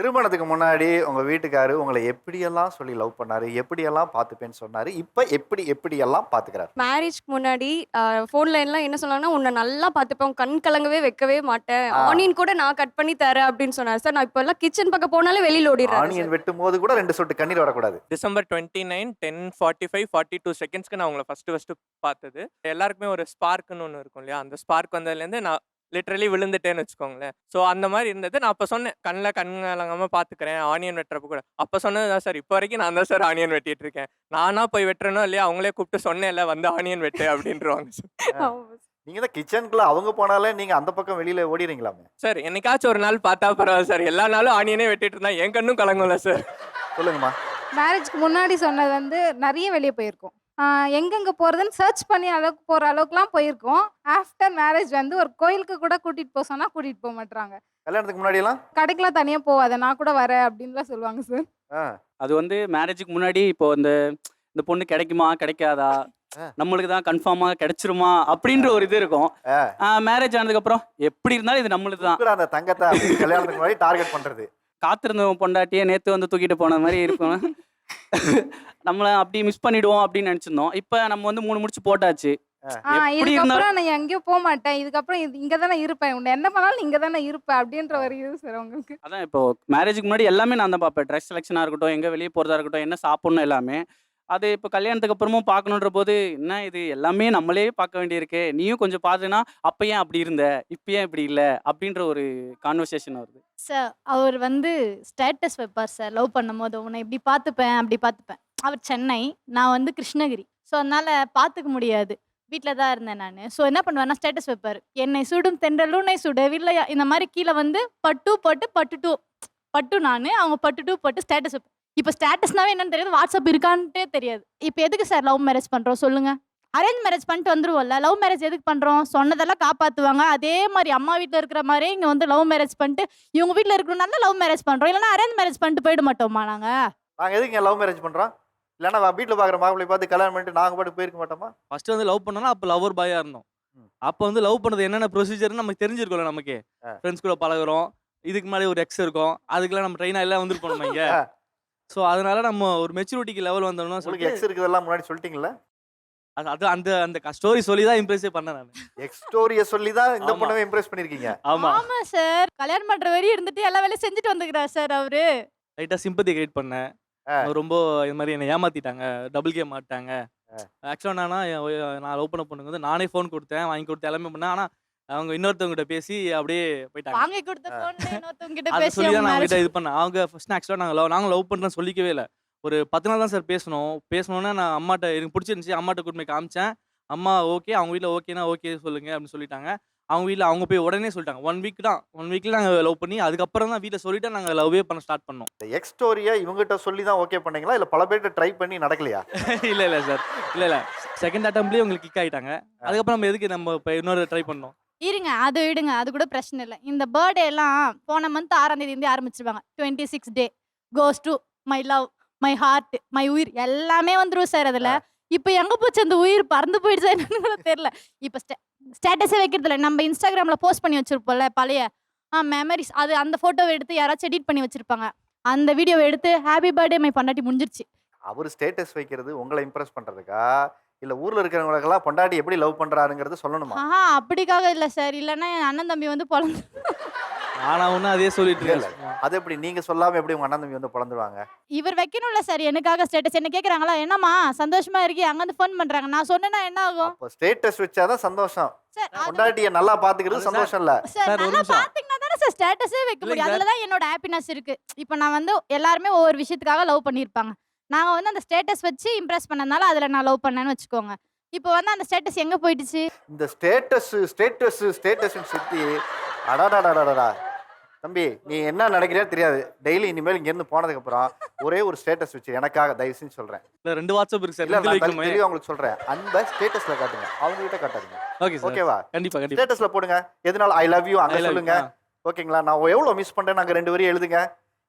திருமணத்துக்கு முன்னாடி உங்க வீட்டுக்காரு உங்களை எப்படியெல்லாம் சொல்லி லவ் பண்ணாரு? எப்படியெல்லாம் பார்த்துப்பேன்னு சொன்னாரு? இப்ப எப்படி எப்படியெல்லாம் பாத்துக்கிறாரு மேரேஜ்க்கு முன்னாடி ஃபோன்ல எல்லாம் என்ன சொன்னாங்கன்னா உன்னை நல்லா பார்த்துப்பேன். கண் கலங்கவே வைக்கவே மாட்டேன். ஆ. ஆனியன் கூட நான் கட் பண்ணி தரேன் அப்படின்னு சொன்னார். சார் நான் இப்போ எல்லாம் கிச்சன் பக்கம் போனாலே வெளியில ஓடிடுறேன் ஆனியன் வெட்டும் போது கூட ரெண்டு சொட்டு கண்ணீர் வரக்கூடாது. December twenty nine ten forty five forty two செகண்ட்ஸ்க்கு நான் உங்களை ஃபஸ்ட்டு ஃபஸ்ட்டு பார்த்தது. எல்லாருக்குமே ஒரு ஸ்பார்க்குன்னு ஒன்று இருக்கும் இல்லையா? அந்த ஸ்பார்க் வந்ததுலேருந்து நான் லிட்ரலி விழுந்துட்டேன்னு வச்சுக்கோங்களேன். ஸோ அந்த மாதிரி இருந்தது. நான் அப்போ சொன்னேன் கண்ணில் கண்கலங்காமல் பார்த்துக்கிறேன் ஆனியன் வெட்டுறப்ப கூட. அப்போ சொன்னது தான் சார் இப்போ வரைக்கும் நான் தான் சார் ஆனியன் வெட்டிட்டு இருக்கேன். நானா போய் வெட்டுறனோ இல்லையா அவங்களே கூப்பிட்டு சொன்னேன்ல வந்து ஆனியன் வெட்டு அப்படின்றவாங்க சார் நீங்க தான் கிச்சனுக்குள்ள அவங்க போனாலே நீங்க அந்த பக்கம் வெளியில ஓடிறீங்களாமே சார் என்னைக்காச்சும் ஒரு நாள் பார்த்தா பரவாயில்ல சார் எல்லா நாளும் ஆனியனே வெட்டிட்டு இருந்தா என் கண்ணும் கலங்கும்ல சார் சொல்லுங்கம்மா. மேரேஜ்க்கு முன்னாடி சொன்னது வந்து நிறைய வெளியே போயிருக்கோம். எங்கெங்க போறதுன்னு சர்ச் பண்ணி அளவுக்கு போற அளவுக்குலாம் போயிருக்கோம். ஆஃப்டர் மேரேஜ் வந்து ஒரு கோயிலுக்கு கூட கூட்டிட்டு போக சொன்னா கூட்டிட்டு போக மாட்டாங்க கல்யாணத்துக்கு முன்னாடி எல்லாம் கடைக்கெல்லாம் தனியா போவாத நான் கூட வரேன் அப்படின்லாம் சொல்லுவாங்க சார். அது வந்து மேரேஜுக்கு முன்னாடி இப்போ இந்த இந்த பொண்ணு கிடைக்குமா கிடைக்காதா. நம்மளுக்கு தான் கன்ஃபார்மாக கிடைச்சிருமா? அப்படின்ற ஒரு இது இருக்கும். மேரேஜ் ஆனதுக்கப்புறம் எப்படி இருந்தாலும் இது நம்மளுக்கு தான். கூட அந்த தங்கத்தை கல்யாணத்துக்கு முன்னாடி டார்கெட் பண்றது. காத்திருந்தவன் பொண்டாட்டியே நேற்று வந்து தூக்கிட்டு போன மாதிரி இருக்கும். நம்மளை அப்படி மிஸ் பண்ணிடுவோம் அப்படின்னு நினச்சிருந்தோம். இப்போ நம்ம வந்து மூணு முடிச்சு போட்டாச்சு. இதுக்கப்புறம் நான் எங்கேயும் போக மாட்டேன். இதுக்கப்புறம் இது இங்க தானே இருப்பேன். உன்னை என்ன பண்ணாலும் இங்க தானே இருப்பேன் அப்படின்ற ஒரு இது சார் உங்களுக்கு. அதான் இப்போ மேரேஜுக்கு முன்னாடி எல்லாமே நான் தான் பார்ப்பேன். ட்ரெஸ் செலெக்ஷனாக இருக்கட்டும் எங்கே வெளியே போகிறதா இருக்கட்டும் என்ன சாப்பிடணும் எல்லாமே. அது இப்போ கல்யாணத்துக்கு அப்புறமும் பார்க்கணுன்ற போது என்ன இது? எல்லாமே நம்மளே பார்க்க வேண்டியிருக்கு. நீயும் கொஞ்சம் பார்த்துன்னா அப்போ ஏன் அப்படி இருந்த? இப்போ ஏன் இப்படி இல்லை? அப்படின்ற ஒரு கான்வர்சேஷன் வருது. சார் அவர் வந்து ஸ்டேட்டஸ் வைப்பார் சார். லவ் பண்ணும் போது உன்னை இப்படி பார்த்துப்பேன் அப்படி பார்த்துப்பேன் அவர் சென்னை நான் வந்து கிருஷ்ணகிரி. ஸோ அதனால் பார்த்துக்க முடியாது. வீட்டில் தான் இருந்தேன் நான். ஸோ என்ன பண்ணுவேன்னா ஸ்டேட்டஸ் வைப்பார். என்னை சுடும் தென்றலும் சுட சுடவில்லையா? இந்த மாதிரி கீழே வந்து பட்டு போட்டு பட்டு டூ பட்டு நான். அவங்க பட்டு டூ போட்டு ஸ்டேட்டஸ் வைப்பேன் இப்போ ஸ்டேட்டஸ்னாவே என்னன்னு தெரியாது வாட்ஸ்அப் இருக்கான்ட்டே தெரியாது. இப்போ எதுக்கு சார் லவ் மேரேஜ் பண்ணுறோம் சொல்லுங்கள் அரேஞ்ச் மேரேஜ் பண்ணிட்டு வந்துருவோம்ல. லவ் மேரேஜ் எதுக்கு பண்ணுறோம் சொன்னதெல்லாம் காப்பாற்றுவாங்க அதே மாதிரி அம்மா வீட்டில் இருக்கிற மாதிரியே இங்கே வந்து லவ் மேரேஜ் பண்ணிட்டு இவங்க வீட்டில் இருக்கணும்னால லவ் மேரேஜ் பண்ணுறோம் இல்லைன்னா அரேஞ்ச் மேரேஜ் பண்ணிட்டு போயிட மாட்டோமா நாங்கள் நாங்க எதுக்கு லவ் மேரேஜ் பண்றோம்? இல்லைன்னா வீட்டுல பாக்குற மாப்பிள்ளை பார்த்து கல்யாணம் பண்ணிட்டு நாங்க பாட்டு போயிருக்க மாட்டோமா? ஃபர்ஸ்ட் வந்து லவ் பண்ணோம்னா அப்போ லவர் பாயா இருந்தோம். அப்போ வந்து லவ் பண்ணது என்னென்ன ப்ரொசீஜர்னு நமக்கு தெரிஞ்சிருக்கும்ல நமக்கு. ஃப்ரெண்ட்ஸ் கூட பழகுறோம். இதுக்கு முன்னாடி ஒரு எக்ஸ் இருக்கும். அதுக்கெல்லாம் நம்ம ட்ரெயினாக எல்லாம் வந்துருப்போம் நம்ம இங்கே. ஸோ அதனால நம்ம ஒரு மெச்சூரிட்டிக்கு லெவல் வந்தோம்னா உங்களுக்கு சொல்லிட்டு எக்ஸ் இருக்குதெல்லாம் முன்னாடி சொல்லிட்டீங்களா அது அது அந்த அந்த ஸ்டோரி சொல்லி தான் இம்ப்ரெஸ்ஸே பண்ணேன் நான். எக்ஸ் ஸ்டோரிய சொல்லி தான் இந்த ஆமா. பொண்ணவை இம்ப்ரெஸ் பண்ணிருக்கீங்க. ஆமாம் ஆமாம் சார் கல்யாணம் பண்ணுற வரையும் இருந்துட்டு எல்லா வேலையும் செஞ்சுட்டு வந்துக்கிறார் சார் அவரு. லைட்டாக சிம்பத்தி கிரியேட் பண்ணேன். ஆ. அவங்க ரொம்ப இது மாதிரி என்னை ஏமாத்திட்டாங்க. டபுள் கேம் ஆட்டாங்க. ஆக்சுவலாக என்னன்னா என் நான் லவ் பண்ண பொண்ணுங்க வந்து நானே ஃபோன் கொடுத்தேன் வாங்கி கொடுத்து எல்லாமே பண்ணேன். ஆனால் அவங்க இன்னொருத்தவங்ககிட்ட பேசி அப்படியே போயிட்டாங்க. வாங்கி கொடுத்த ஃபோன்ல இன்னொருத்தவங்க கிட்ட அதை பேசி சொல்லி தான் அவங்க marriage அவங்ககிட்ட இது பண்ணேன். அவங்க ஃபர்ஸ்ட் ஆக்சுவலாக நாங்கள் லவ் நாங்கள் லவ் பண்ணுறோம் சொல்லிக்கவே இல்லை. ஒரு பத்து நாள் தான் சார் பேசணும். பேசணுன்னா நான் அம்மாட்ட எனக்கு பிடிச்சிருந்துச்சி அம்மாட்ட கூட்டு போய் காமிச்சேன். அம்மா ஓகே அவங்க வீட்டில் ஓகேனா ஓகே சொல்லுங்க அப்படின்னு சொல்லிட்டாங்க. அவங்க வீட்டில் அவங்க போய் உடனே சொல்லிட்டாங்க. ஒன் வீக் தான். ஒன் வீக்கில் நாங்கள் லவ் பண்ணி அதுக்கப்புறம் தான் வீட்டில் சொல்லிட்டு நாங்கள் லவ்வே பண்ண ஸ்டார்ட் பண்ணோம். இந்த எக்ஸ் ஸ்டோரிய இவங்ககிட்ட சொல்லி தான் ஓகே பண்ணீங்களா? இல்ல பல பேர்கிட்ட ட்ரை பண்ணி நடக்கலையா? இல்லை இல்லை சார் இல்லை இல்லை. செகண்ட் அட்டம்ப்லேயே உங்களுக்கு கிக் ஆகிட்டாங்க அதுக்கப்புறம் நம்ம எதுக்கு நம்ம இப்போ இன்னொரு ட்ரை பண்ணோம்? இருங்க அது விடுங்க அது கூட பிரச்சனை இல்லை. இந்த பர்த்டே எல்லாம் போன மந்த் ஆறாம் தேதி இருந்து ஆரம்பிச்சிருவாங்க. Twenty six day goes to my love my heart my உயிர் எல்லாமே வந்துரும் சார் அதுல. இப்போ எங்க போச்சு அந்த உயிர்? பறந்து போயிடுச்சா என்னன்னு கூட தெரியல. இப்போ ஸ்டேட்டஸே வைக்கிறது இல்லை நம்ம இன்ஸ்டாகிராம்ல போஸ்ட் பண்ணி வச்சிருப்போம்ல பழைய ஆ மெமரிஸ் அது அந்த போட்டோவை எடுத்து யாராச்சும் எடிட் பண்ணி வச்சிருப்பாங்க. அந்த வீடியோவை எடுத்து ஹாப்பி பர்த்டே மை பண்ணாட்டி முடிஞ்சிருச்சு. அவர் ஸ்டேட்டஸ் வைக்கிறது உங்களை இம்ப்ரெஸ் பண்றதுக்கா? இல்ல ஊர்ல இருக்கிறவங்களுக்கெல்லாம் பொண்டாட்டி எப்படி லவ் பண்றாருங்கிறது சொல்லணுமா? ஆஹா அப்படிக்காக இல்லை சார். இல்லைன்னா என் அண்ணன் தம்பி வந்து பொழந்து ஆனால் ஒன்று அதே சொல்லிட்டு இல்ல, இருக்கேன். அது எப்படி? நீங்க சொல்லாம எப்படி உங்க அண்ணன் தம்பி வந்து பிறந்துருவாங்க இவர் வைக்கணும்ல சார் எனக்காக ஸ்டேட்டஸ் என்ன கேக்குறாங்களா? என்னம்மா சந்தோஷமா இருக்கி அங்க வந்து ஃபோன் பண்றாங்க. நான் சொன்னேன்னா என்ன ஆகும்? அப்போ ஸ்டேட்டஸ் வச்சாதான் சந்தோஷம். சார் அது- பொண்டாட்டிய நல்லா பாத்துக்கிறது. சந்தோஷம் இல்ல. சார் சார், ஒரு நல்லா நிமிஷம். பாத்தீங்கன்னா தானே சார் ஸ்டேட்டஸே வைக்க இல்லைங்க முடியும். அதுல தான் என்னோட ஹாப்பினஸ் இருக்கு. இப்போ நான் வந்து எல்லாருமே ஒவ்வொரு விஷயத்துக்காக லவ் பண்ணியிருப்பாங்க. நாங்க வந்து அந்த ஸ்டேட்டஸ் வச்சு இம்ப்ரெஸ் பண்ணனால அதுல நான் லவ் பண்ணேன்னு வச்சுக்கோங்க. இப்போ வந்து அந்த ஸ்டேட்டஸ் எங்க போயிடுச்சு? இந்த ஸ்டேட்டஸ் ஸ்டேட்டஸ் ஸ்டேட்டஸ் சுத்தி அடாடாடாடாடா தம்பி நீ என்ன நினைக்கிறியோ தெரியாது. டெய்லி இனிமேல் இங்க இருந்து போனதுக்கு அப்புறம் ஒரே ஒரு ஸ்டேட்டஸ் வச்சு எனக்காக தயவு செஞ்சு சொல்றேன். இல்லை ரெண்டு வாட்ஸ்அப் இருக்கு சார். இல்ல நான் வைக்கணுமே. தெளிவா உங்களுக்கு சொல்றேன். அந்த ஸ்டேட்டஸ்ல காட்டுங்க. அவங்க கிட்ட காட்டாதீங்க ஓகே சார் ஓகேவா கண்டிப்பாக கண்டிப்பாக ஸ்டேட்டஸ்ல போடுங்க. எதனால ஐ லவ் யூ அங்க. சொல்லுங்க. ஓகேங்களா நான் எவ்வளவு மிஸ் பண்றேன் நாங்க ரெண்டு வரையும் எழுதுங்க.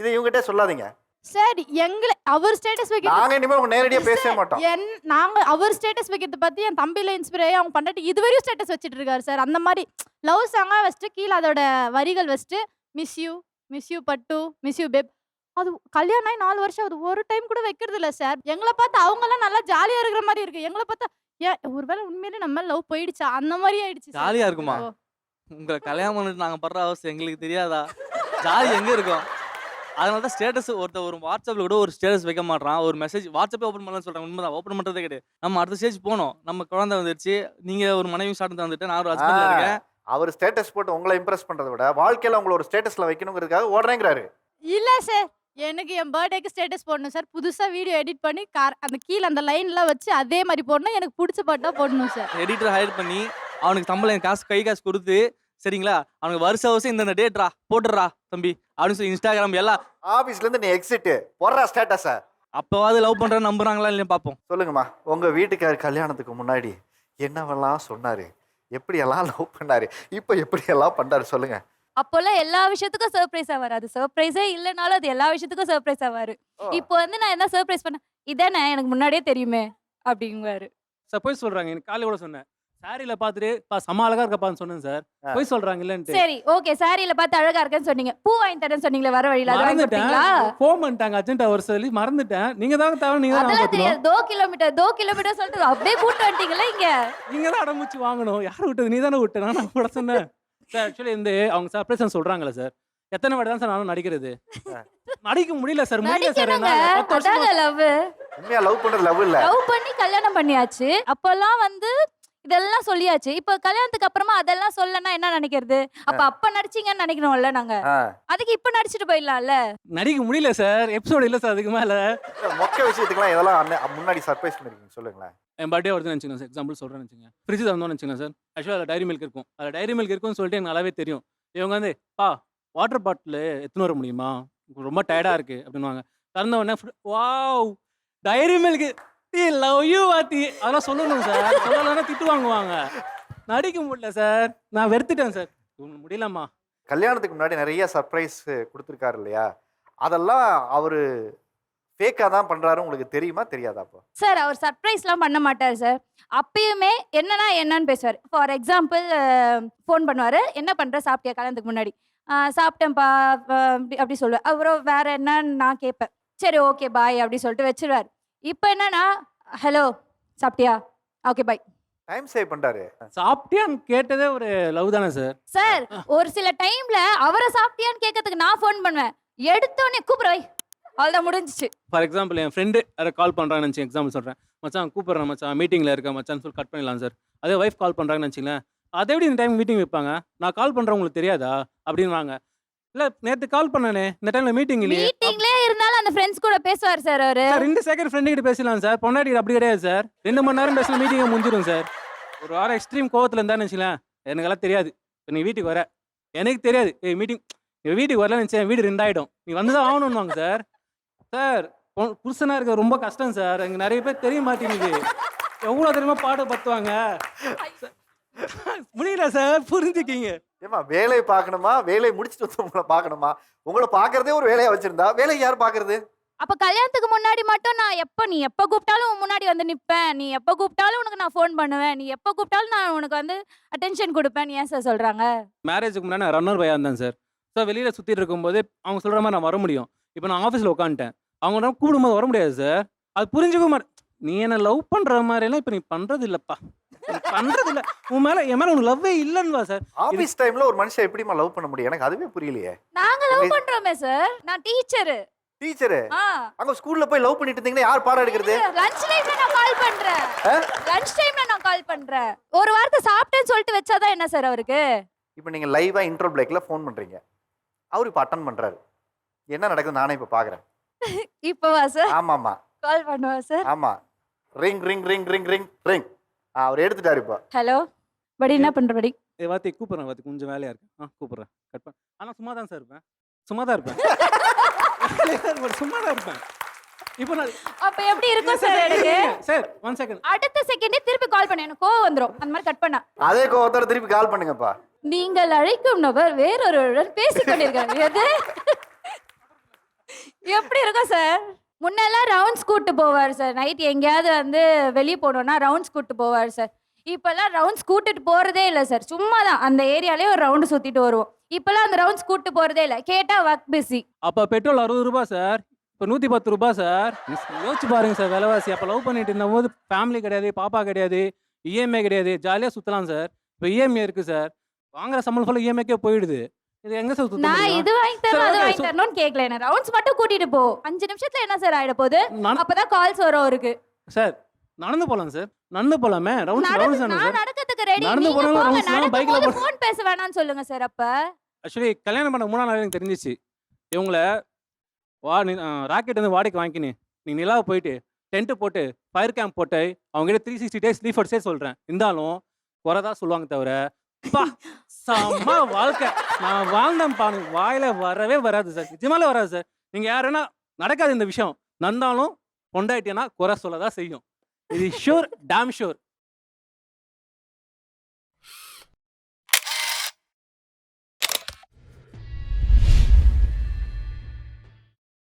இதை இவங்ககிட்ட சொல்லாதீங்க. சார் எங்களை அவர் ஸ்டேட்டஸ் வைக்க நாங்க இனிமே உங்க நேரடியா பேசவே மாட்டோம். என் நாங்க அவர் ஸ்டேட்டஸ் வைக்கிறத பத்தி என் தம்பியில இன்ஸ்பைர் ஆகி அவங்க பண்ணாட்டி இதுவரையும் ஸ்டேட்டஸ் வச்சுட்டு இருக்காரு சார் அந்த மாதிரி லவ் சாங்கா வச்சுட்டு கீழே அதோட வரிகள் வச்சுட்டு மிஸ் யூ மிஸ் யூ பட்டு மிஸ் யூ பேப் அது கல்யாணம் ஆகி நாலு வருஷம் ஆகுது. ஒரு டைம் கூட வைக்கிறது இல்ல சார் எங்களை பார்த்து அவங்கெல்லாம் நல்லா ஜாலியா இருக்கிற மாதிரி இருக்கு. எங்களை பார்த்தா ஏன் ஒருவேளை உண்மையிலே நம்ம லவ் போயிடுச்சா? அந்த மாதிரி ஆயிடுச்சு. ஜாலியா இருக்குமா. உங்களை கல்யாணம் பண்ணிட்டு நாங்க படுற அவஸ்தை எங்களுக்கு தெரியாதா? ஜாலி எங்க இருக்கோம்? அதனால தான் ஸ்டேட்டஸ் ஒருத்த ஒரு வாட்ஸ்அப்ல கூட ஒரு ஸ்டேட்டஸ் வைக்க மாட்டான் ஒரு மெசேஜ் வாட்ஸ்அப்பே ஓப்பன் பண்ணலன்னு சொல்றாங்க. உண்மைதான் ஓப்பன் பண்றதே கிடையாது. நம்ம அடுத்த ஸ்டேஜ் போனோம். நம்ம குழந்தை வந்துருச்சு. நீங்க ஒரு மனைவி சாப்பிட்டு வந்துட்டு நான் ஒரு ஹஸ்பண்ட்ல ஆ. இருக்கேன். அவர் ஸ்டேட்டஸ் போட்டு உங்களை இம்ப்ரெஸ் பண்றதை விட வாழ்க்கையில உங்களை ஒரு ஸ்டேட்டஸ்ல வைக்கணுங்கிறதுக்காக ஓடுறேங்கிறாரு. இல்ல சார் எனக்கு என் பர்த்டேக்கு ஸ்டேட்டஸ் போடணும் சார் புதுசா வீடியோ எடிட் பண்ணி கார் அந்த கீழே அந்த லைன்லாம் வச்சு அதே மாதிரி போடணும். எனக்கு பிடிச்ச பாட்டா போடணும் சார் எடிட்டர் ஹையர் பண்ணி அவனுக்கு சம்பளம் காசு கை காசு கொடுத்து சரிங்களா? அவனுக்கு வருஷ வருஷம் இந்த டேட்ரா போட்டுடுறா தம்பி அப்படின்னு சொல்லி இன்ஸ்டாகிராம் எல்லாம் ஆபீஸ்ல இருந்து நீ எக்ஸிட் போடுறா ஸ்டேட்டஸ அப்போவாது லவ் பண்றேன்னு நம்புறாங்களா இல்லையா பார்ப்போம் சொல்லுங்கம்மா உங்க வீட்டுக்கார் கல்யாணத்துக்கு முன்னாடி என்னவெல்லாம் சொன்னாரு? எப்படியெல்லாம் லவ் பண்ணாரு? இப்போ எப்படியெல்லாம் பண்றாரு சொல்லுங்க. அப்போல்லாம் எல்லா விஷயத்துக்கும் சர்ப்ரைஸா வராது சர்ப்ரைஸே இல்லைனாலும் அது எல்லா விஷயத்துக்கும் சர்ப்ரைஸா வரு இப்போ வந்து நான் என்ன சர்ப்ரைஸ் பண்ணேன் இதானே எனக்கு முன்னாடியே தெரியுமே அப்படிங்குவாரு. சார் போய் சொல்றாங்க எனக்கு காலையில கூட சொன்னேன். சாரியில பார்த்துட்டு பா செம்ம அழகா இருக்காப்பான்னு சொன்னேன் சார். போய் சொல்றாங்க இல்லன்ட்டு சரி ஓகே. சாரியில பார்த்து அழகா இருக்கேன்னு சொன்னீங்க. பூ வாங்கி தரேன்னு சொன்னீங்களே வர வழியில அது வாங்கி மறந்துட்டேன். கொடுத்தீங்களா? ஃபோன் பண்ணிட்டாங்க அர்ஜென்ட் அவர் சொல்லி மறந்துட்டேன். நீங்க தான் தவிர நீங்க தான் அதெல்லாம் பார்த்துக்கணும் தெரியாது. தோ கிலோமீட்டர் தோ கிலோமீட்டர் சொல்லிட்டு அப்படியே கூட்டு வந்துட்டீங்களா இங்க? நீங்க தான் அடமுச்சு வாங்கணும். யார் விட்டது? நீ தானே விட்ட. நான் கூட சொன்னேன். சார் ஆக்சுவலி இந்த அவங்க சர்ப்ரைஸ் சொல்றாங்களே சார். எத்தனை வாட்டி தான் சார் நானும் நடிக்கிறது? நடிக்க முடியல சார் முடியல சார் நடிக்கணுங்க. என்னால. பத்து வருஷமா அதாங்க லவ் உண்மையா லவ் பண்றது லவ் இல்ல? லவ் பண்ணி கல்யாணம் பண்ணியாச்சு. அப்பெல்லாம் வந்து இதெல்லாம் சொல்லியாச்சு. இப்போ கல்யாணத்துக்கு அப்புறமா அதெல்லாம் சொல்லனா என்ன நினைக்கிறது? அப்ப அப்ப நடிச்சீங்கன்னு நினைக்கணும்ல நாங்க. அதுக்கு இப்ப நடிச்சிட்டு போயிடலாம்ல. நடிக்க முடியல சார். எபிசோட் இல்ல சார் அதுக்கு மேல. மொக்க விஷயத்துக்குலாம் இதெல்லாம் முன்னாடி சர்ப்ரைஸ் பண்ணிருக்கீங்க சொல்லுங்களேன். என் பர்த்டே வருதுன்னு வச்சுக்கோங்க சார். எக்ஸாம்பிள் சொல்கிறேன்னு வச்சுங்க ஃப்ரிட்ஜ் தந்தோம்னு வச்சுக்கோங்க சார். ஆக்சுவலாக அதில் டைரி மில்க் இருக்கும். அதில் டைரி மில்க் இருக்கும்னு சொல்லிட்டு எனக்கு நல்லாவே தெரியும். இவங்க வந்து பா வாட்டர் பாட்டில் எத்தனை வர முடியுமா? ரொம்ப டயர்டாக இருக்குது அப்படின்னுவாங்க. திறந்த உடனே wow Dairy Milk tea love you வாத்தி. அதெல்லாம் சொல்லணும் சார் சொல்லலைன்னா திட்டு வாங்குவாங்க. நடிக்க முடியல சார் நான் வெறுத்துட்டேன் சார் முடியலம்மா. கல்யாணத்துக்கு முன்னாடி நிறைய சர்ப்ரைஸ் கொடுத்துருக்காரு இல்லையா? அதெல்லாம் அவரு ஃபேக்காக தான் பண்றாரு உங்களுக்கு தெரியுமா தெரியாதா அப்போ? சார் அவர் சர்ப்ரைஸ்லாம் பண்ண மாட்டார் சார் அப்பயுமே என்னன்னா என்னன்னு பேசுவார். ஃபார் எக்ஸாம்பிள் ஃபோன் பண்ணுவார். என்ன பண்ணுற சாப்பிட்டியா கல்யாணத்துக்கு முன்னாடி? "ஆஹ் சாப்பிட்டேன்ப்பா. அப்படி அப்படி சொல்லுவேன் அப்புறம் வேற என்னன்னு நான் கேட்பேன். சரி ஓகே பாய் அப்படி சொல்லிட்டு வச்சிருவார். இப்போ என்னன்னா ஹலோ சாப்பிட்டியா? ஓகே பாய் டைம் சேவ் பண்றாரு. சாப்பிட்டியான்னு கேட்டதே ஒரு லவ் தானே சார் சார் ஒரு சில டைம்ல அவரை சாப்பிட்டியான்னு கேட்கறதுக்கு நான் ஃபோன் பண்ணுவேன். எடுத்தோடனே கூப்பிடுவை அவ்வளோதான் முடிஞ்சிச்சு. ஃபார் எக்ஸாம்பிள் என் ஃப்ரெண்டு யாரை கால் பண்ணுறாங்கன்னு நினச்சி எக்ஸாம்பிள் சொல்கிறேன் மச்சான் கூப்பிட்றேன் மச்சான். மீட்டிங்கில் இருக்கேன் மச்சான் சொல்லி கட் பண்ணிடலாம் சார் அதே ஒய்ஃப் கால் பண்ணுறாங்கன்னு வச்சுங்களேன் அதை எப்படி இந்த டைம் மீட்டிங் வைப்பாங்க? நான் கால் பண்ணுறேன் உங்களுக்கு தெரியாதா? அப்படின்வாங்க இல்லை நேற்று கால் பண்ணனே. இந்த டைமில் மீட்டிங் இல்லையே. அந்த ஃப்ரெண்ட்ஸ் கூட பேசுவார் சார் அவரு. சார் ரெண்டு செகண்ட் ஃப்ரெண்டு கிட்ட பேசலாம் சார். பொன்னாடி அப்படி கிடையாது சார். ரெண்டு மணி நேரம் பேசலாம் மீட்டிங்கை முடிஞ்சிடும் சார். ஒரு வாரம் எக்ஸ்ட்ரீம் கோவத்தில் இருந்தான்னு வச்சுங்களேன் எனக்கெல்லாம் தெரியாது. இப்போ நீ வீட்டுக்கு வர. எனக்கு தெரியாது. ஏய் மீட்டிங் நீ வீட்டுக்கு வரலன்னு நினச்சேன் வீடு ரெண்டாயிடும். நீ வந்து தான் ஆகணும்னுவாங்க சார். சார் பொ- புருஷனா இருக்க ரொம்ப கஷ்டம் சார். எங்க நிறைய பேர் தெரிய மாட்டேங்குது. எவ்வளோ தெரியுமா பாடு பத்துவாங்க? முடியல சார். புரிஞ்சுக்கிங்க. ஏமா வேலையை பார்க்கணுமா? வேலையை முடிச்சுட்டு வந்து உங்களை பார்க்கணுமா? உங்களை பார்க்கறதே ஒரு வேலையா வச்சிருந்தா வேலையை யார் பார்க்கறது? அப்ப கல்யாணத்துக்கு முன்னாடி மட்டும் நான் எப்ப நீ எப்ப கூப்பிட்டாலும் உன் முன்னாடி வந்து நிப்பேன். நீ எப்ப கூப்பிட்டாலும் உனக்கு நான் ஃபோன் பண்ணுவேன். நீ எப்ப கூப்பிட்டாலும் நான் உனக்கு வந்து அட்டென்ஷன் கொடுப்பேன். ஏன் சார் சொல்றாங்க? மேரேஜுக்கு முன்னாடி நான் ரன்னர் பையா இருந்தேன் சார் ஸோ வெளியில் சுற்றிட்டு இருக்கும்போது அவங்க சொல்கிற மாதிரி நான் வர முடியும். இப்போ நான் ஆஃபீஸில் உட்காந்துட்டேன். அவங்க கூப்பிடும்போது வர முடியாது சார் அது புரிஞ்சுக்க மாட்டேன் நீ என்ன லவ் பண்ணுற மாதிரிலாம் இப்போ நீ பண்ணுறது இல்லைப்பா. நீ பண்ணுறது இல்லை உன் மேலே என் மேலே உனக்கு லவ்வே இல்லைன்னு சார் ஆபீஸ் டைம்ல ஒரு மனுஷன் எப்படிமா லவ் பண்ண முடியும்? எனக்கு அதுவே புரியலையே. நாங்க லவ் பண்றோமே சார் நான் டீச்சரு டீச்சரு ஆ. அங்க ஸ்கூல்ல போய் லவ் பண்ணிட்டு இருந்தீங்கன்னா யார் பாடம் எடுக்கிறது? லஞ்ச் டைம்ல நான் கால் பண்றேன்? லஞ்ச் டைம்ல நான் கால் பண்றேன். ஒரு வார்த்தை சாப்பிட்டேன்னு சொல்லிட்டு வச்சாதான் என்ன சார் அவருக்கு? இப்போ நீங்க லைவா இன்ட்ரோ பிரேக்ல ஃபோன் பண்றீங்க. அவர் இப்போ அட்டன் பண்றாரு. என்ன நடக்குது நானே இப்போ பாக்குறேன். இப்பவா சார் ஆமாமா கால் பண்ணுவா சார் ஆமா. Ring ring ring ring ring ring அவர் எடுத்துட்டாரு இப்போ. ஹலோ படி என்ன பண்ற படி? ஏ வாத்தி கூப்பிட்றேன் வாத்தி கொஞ்சம் வேலையாக இருக்கு. ஆ கூப்பிட்றேன். கட் பண்ண ஆனால் சும்மா தான் சார் இருப்பேன். சும்மா தான் இருப்பேன். சும்மா தான் இருப்பேன். இப்போ நான் அப்ப எப்படி இருக்கும் சார் எனக்கு? சார் ஒன் செகண்ட் அடுத்த செகண்டே திருப்பி கால் பண்ண. எனக்கு கோவம் வந்துரும். அந்த மாதிரி கட் பண்ணா. அதே கோவத்தோட திருப்பி கால் பண்ணுங்கப்பா. நீங்கள் அழைக்கும் நபர் வேறொருவருடன் பேசிக் கொண்டிருக்காங்க எது? எப்படி இருக்கும் சார் முன்னெல்லாம் ரவுண்ட்ஸ் கூட்டு போவார் சார் நைட் எங்கேயாவது வந்து வெளியே போனோம்னா ரவுண்ட்ஸ் கூட்டு போவார் சார் இப்போல்லாம் ரவுண்ட்ஸ் கூட்டிட்டு போகிறதே இல்லை சார் சும்மா தான் அந்த ஏரியாலே ஒரு ரவுண்டு சுற்றிட்டு வருவோம். இப்போல்லாம் அந்த ரவுண்ட்ஸ் கூட்டு போகிறதே இல்லை. கேட்டால் ஒர்க் பிஸி அப்போ பெட்ரோல் அறுபது ரூபாய் சார் இப்போ நூற்றி பத்து ரூபாய் சார் யோசிச்சு பாருங்க சார் விலைவாசி. அப்போ லவ் பண்ணிட்டு இருந்தபோது ஃபேமிலி கிடையாது பாப்பா கிடையாது இஎம்ஐ கிடையாது. ஜாலியாக சுற்றலாம் சார் இப்போ இஎம்ஐ இருக்குது சார் வாங்குற சம்பளம் ஃபுல்லாக இஎம்ஐக்கே போயிடுது. இது எங்கே சார் நான்? இது வாங்கி தரணும் அது வாங்கி so- தரணும்னு கேட்கல என்ன? ரவுண்ட்ஸ் மட்டும் கூட்டிட்டு போ. அஞ்சு நிமிஷத்துல என்ன சார் ஆயிட போகுது? அப்பதான் கால்ஸ் வரும் அவருக்கு. சார் நடந்து போகலாம் சார். நடந்து போகலாமே ரவுண்ட்ஸ் நான் நடக்கிறதுக்கு ரெடி நடந்து நீங்க போனாலும் போங்க rounds தான், bike ல நடக்கும்போது போ- ஃபோன் பேச வேணாம்னு சொல்லுங்க சார் அப்ப. ஆக்சுவலி கல்யாணம் பண்ண மூணாம் நாள் எனக்கு தெரிஞ்சிச்சு. இவங்கள வா ராக்கெட் வந்து வாடகைக்கு வாங்கிக்கினு நீ நிலாவை போயிட்டு டென்ட்டு போட்டு ஃபயர் கேம்ப் போட்டு அவங்ககிட்ட த்ரீ சிக்ஸ்டி டேஸ் ஃபர்ஸ்டே சொல்கிறேன் இருந்தாலும் குறை தான் சொல்லுவாங்க தவிர பா செம்ம வாழ்க்கை. நான் வாழ்ந்தேன் பாருங்க. வாயில வரவே வராது சார் நிஜமாலே வராது சார் நீங்க யாருன்னா நடக்காது இந்த விஷயம். நடந்தாலும் பொண்டாட்டினா குறை சொல்ல தான் செய்யும். இது ஷூர் டேம் ஷூர்